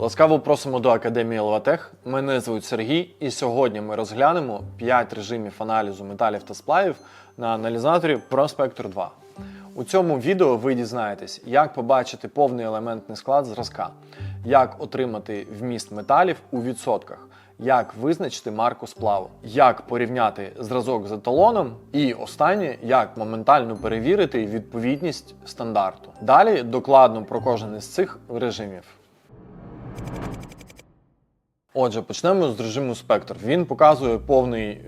Ласкаво просимо до Академії Лаватех. Мене звуть Сергій, і сьогодні ми розглянемо 5 режимів аналізу металів та сплавів на аналізаторі ProSpector 2. У цьому відео ви дізнаєтесь, як побачити повний елементний склад зразка, як отримати вміст металів у відсотках, як визначити марку сплаву, як порівняти зразок з еталоном, і останнє, як моментально перевірити відповідність стандарту. Далі докладно про кожен із цих режимів. Отже, почнемо з режиму спектр. Він показує повний е,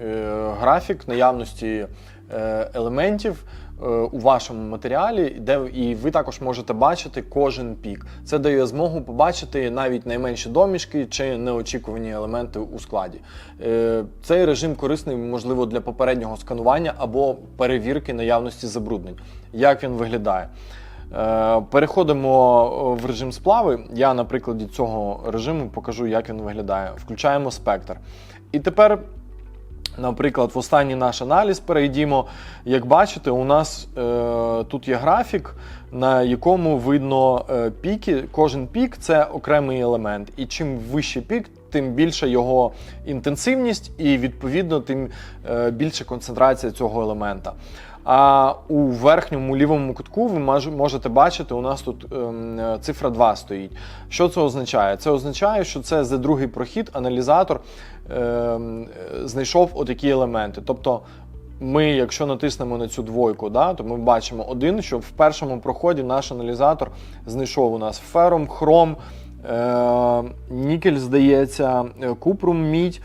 графік наявності е, елементів е, у вашому матеріалі, де і ви також можете бачити кожен пік. Це дає змогу побачити навіть найменші домішки чи неочікувані елементи у складі. Е, цей режим корисний, можливо, для попереднього сканування або перевірки наявності забруднень. Як він виглядає? Е, Переходимо в режим сплави. Я на прикладі цього режиму покажу, як він виглядає. Включаємо спектр. І тепер, наприклад, в останній наш аналіз перейдімо. Як бачите, у нас е, тут є графік, на якому видно е, піки. Кожен пік це окремий елемент. І чим вищий пік, тим більша його інтенсивність, і відповідно тим е, більша концентрація цього елемента. А у верхньому лівому кутку ви можете бачити, у нас тут ем, цифра 2 стоїть. Що це означає? Це означає, що це за другий прохід аналізатор ем, знайшов отакі елементи. Тобто ми, якщо натиснемо на цю двойку, да, то ми бачимо один, що в першому проході наш аналізатор знайшов у нас ферум, хром, е, нікель, здається, е, купрум, мідь.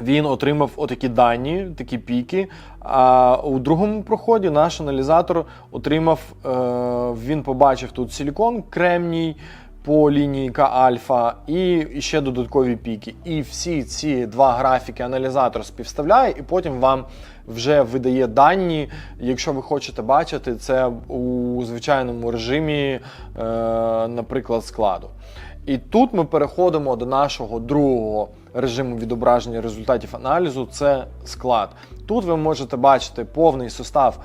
Він отримав отакі дані, такі піки. А у другому проході наш аналізатор отримав, е, він побачив тут силікон, кремній по лінії К-альфа і ще додаткові піки. І всі ці два графіки аналізатор співставляє, і потім вам вже видає дані, якщо ви хочете бачити це у звичайному режимі, е, наприклад, складу. І тут ми переходимо до нашого другого режиму відображення результатів аналізу це склад. Тут ви можете бачити повний состав.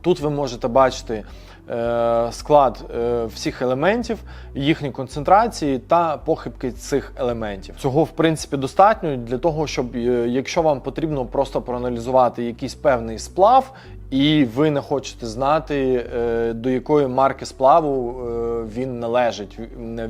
Тут ви можете бачити е, склад е, всіх елементів, їхні концентрації та похибки цих елементів. Цього в принципі достатньо для того, щоб е, якщо вам потрібно просто проаналізувати якийсь певний сплав, і ви не хочете знати, е, до якої марки сплаву е, він належить.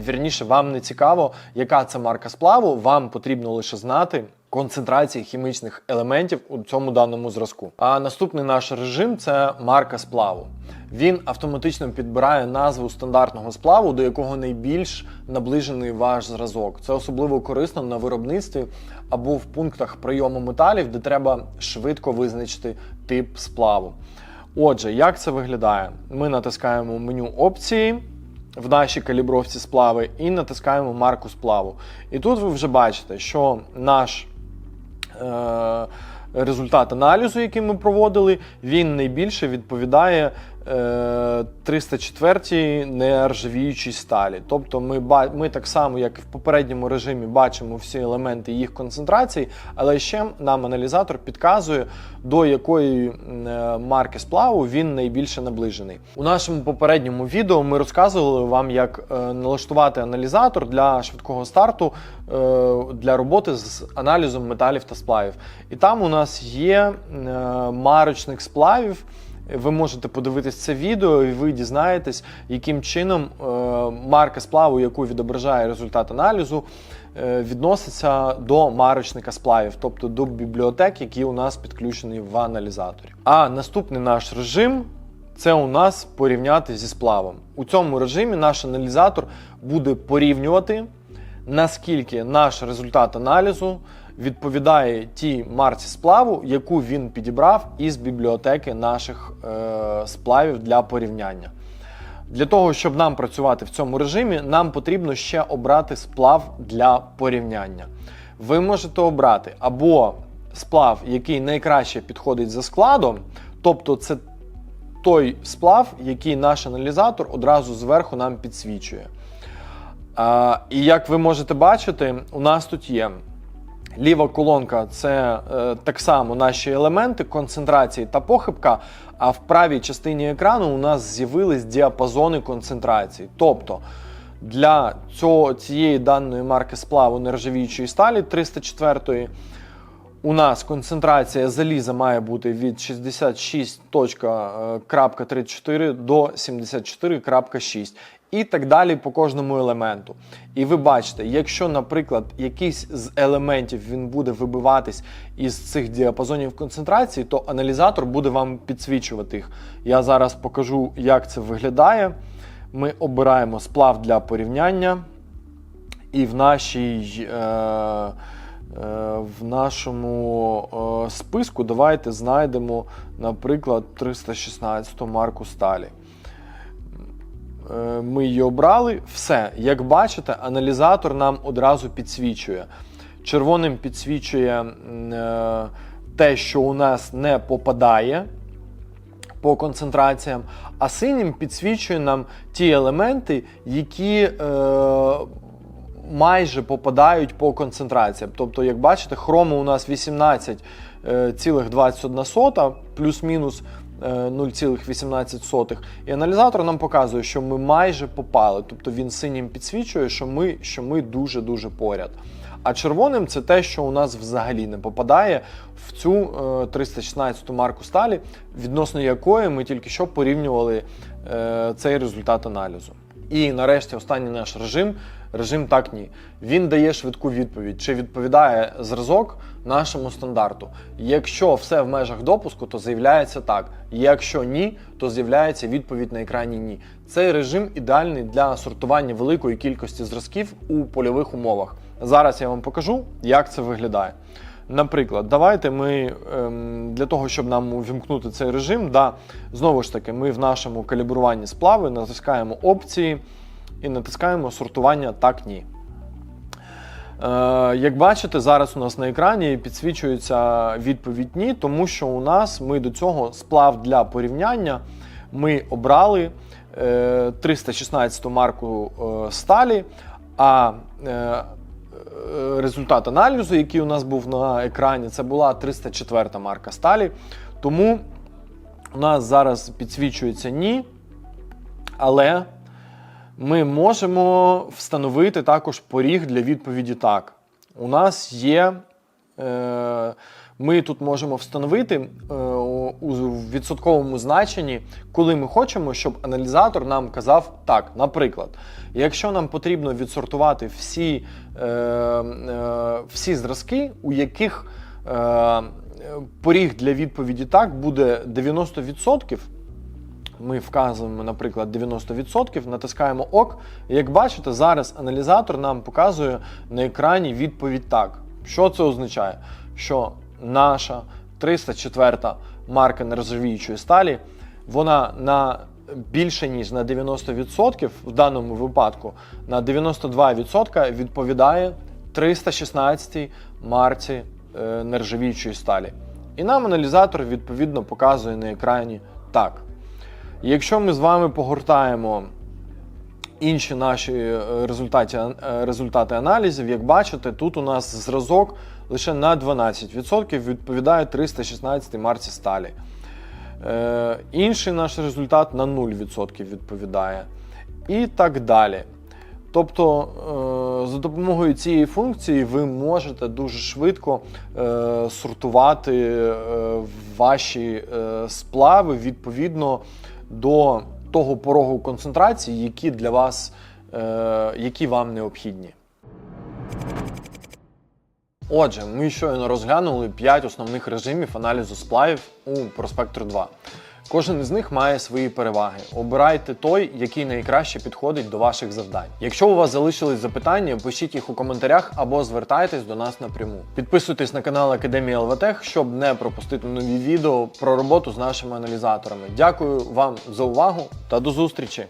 Вірніше, вам не цікаво, яка це марка сплаву, вам потрібно лише знати. Концентрації хімічних елементів у цьому даному зразку. А наступний наш режим це марка сплаву. Він автоматично підбирає назву стандартного сплаву, до якого найбільш наближений ваш зразок. Це особливо корисно на виробництві або в пунктах прийому металів, де треба швидко визначити тип сплаву. Отже, як це виглядає? Ми натискаємо меню опції в нашій калібровці сплави і натискаємо марку сплаву. І тут ви вже бачите, що наш результат аналізу, який ми проводили, він найбільше відповідає е, 304 нержавіючій сталі. Тобто ми, ми так само, як і в попередньому режимі, бачимо всі елементи їх концентрації, але ще нам аналізатор підказує, до якої е, марки сплаву він найбільше наближений. У нашому попередньому відео ми розказували вам, як е, налаштувати аналізатор для швидкого старту е, для роботи з аналізом металів та сплавів. І там у нас є е, марочник сплавів. Ви можете подивитись це відео, і ви дізнаєтесь, яким чином е, марка сплаву, яку відображає результат аналізу, е, відноситься до марочника сплавів, тобто до бібліотек, які у нас підключені в аналізаторі. А наступний наш режим це у нас порівняти зі сплавом. У цьому режимі наш аналізатор буде порівнювати, наскільки наш результат аналізу відповідає тій марці сплаву, яку він підібрав із бібліотеки наших е, сплавів для порівняння. Для того, щоб нам працювати в цьому режимі, нам потрібно ще обрати сплав для порівняння. Ви можете обрати або сплав, який найкраще підходить за складом, тобто це той сплав, який наш аналізатор одразу зверху нам підсвічує. А, і як ви можете бачити, у нас тут є ліва колонка це е, так само наші елементи концентрації та похибка. А в правій частині екрану у нас з'явились діапазони концентрації. Тобто для цього, цієї даної марки сплаву нержавіючої сталі 304 у нас концентрація заліза має бути від 66.34 до 74.6 і так далі по кожному елементу. І ви бачите, якщо, наприклад, якийсь з елементів він буде вибиватись із цих діапазонів концентрації, то аналізатор буде вам підсвічувати їх. Я зараз покажу, як це виглядає. Ми обираємо сплав для порівняння, і в нашій. Е- е, в нашому е, списку давайте знайдемо, наприклад, 316 марку сталі. Е, Ми її обрали. Все. Як бачите, аналізатор нам одразу підсвічує. Червоним підсвічує е, те, що у нас не попадає по концентраціям, а синім підсвічує нам ті елементи, які е, майже попадають по концентраціям. Тобто, як бачите, хрому у нас 18,21, плюс-мінус 0,18. І аналізатор нам показує, що ми майже попали. Тобто він синім підсвічує, що ми, що ми дуже-дуже поряд. А червоним це те, що у нас взагалі не попадає в цю е, 316 марку сталі, відносно якої ми тільки що порівнювали е, цей результат аналізу. І нарешті останній наш режим режим так ні. Він дає швидку відповідь, чи відповідає зразок нашому стандарту. Якщо все в межах допуску, то заявляється так. Якщо ні, то з'являється відповідь на екрані ні. Цей режим ідеальний для сортування великої кількості зразків у польових умовах. Зараз я вам покажу, як це виглядає. Наприклад, давайте ми ем, для того, щоб нам увімкнути цей режим, да, знову ж таки, ми в нашому калібруванні сплави натискаємо опції і натискаємо сортування так ні. Е, як бачите, зараз у нас на екрані підсвічується відповідь ні, тому що у нас ми до цього сплав для порівняння. Ми обрали е, 316 марку е, сталі, а е, е, результат аналізу, який у нас був на екрані, це була 304 марка сталі. Тому у нас зараз підсвічується ні, але ми можемо встановити також поріг для відповіді так. У нас є. Е, ми тут можемо встановити е, у відсотковому значенні, коли ми хочемо, щоб аналізатор нам казав так. Наприклад, якщо нам потрібно відсортувати всі, е, е, всі зразки, у яких поріг для відповіді так буде 90%. Ми вказуємо, наприклад, 90%, натискаємо ОК. Як бачите, зараз аналізатор нам показує на екрані відповідь так. Що це означає? Що наша 304 марка нержавіючої сталі, вона на більше ніж на 90%, в даному випадку на 92% відповідає 316 марці е, нержавіючої сталі. І нам аналізатор відповідно показує на екрані так. Якщо ми з вами погортаємо інші наші е, результати, е, результати аналізів, як бачите, тут у нас зразок лише на 12% відповідає 316 марці сталі. Е, інший наш результат на 0% відповідає. І так далі. Тобто, е, за допомогою цієї функції ви можете дуже швидко е, сортувати е, ваші сплави відповідно до того порогу концентрації, які для вас, які вам необхідні. Отже, ми щойно розглянули 5 основних режимів аналізу сплавів у Prospector 2. Кожен із них має свої переваги. Обирайте той, який найкраще підходить до ваших завдань. Якщо у вас залишились запитання, пишіть їх у коментарях або звертайтесь до нас напряму. Підписуйтесь на канал Академії ЛВТех, щоб не пропустити нові відео про роботу з нашими аналізаторами. Дякую вам за увагу та до зустрічі!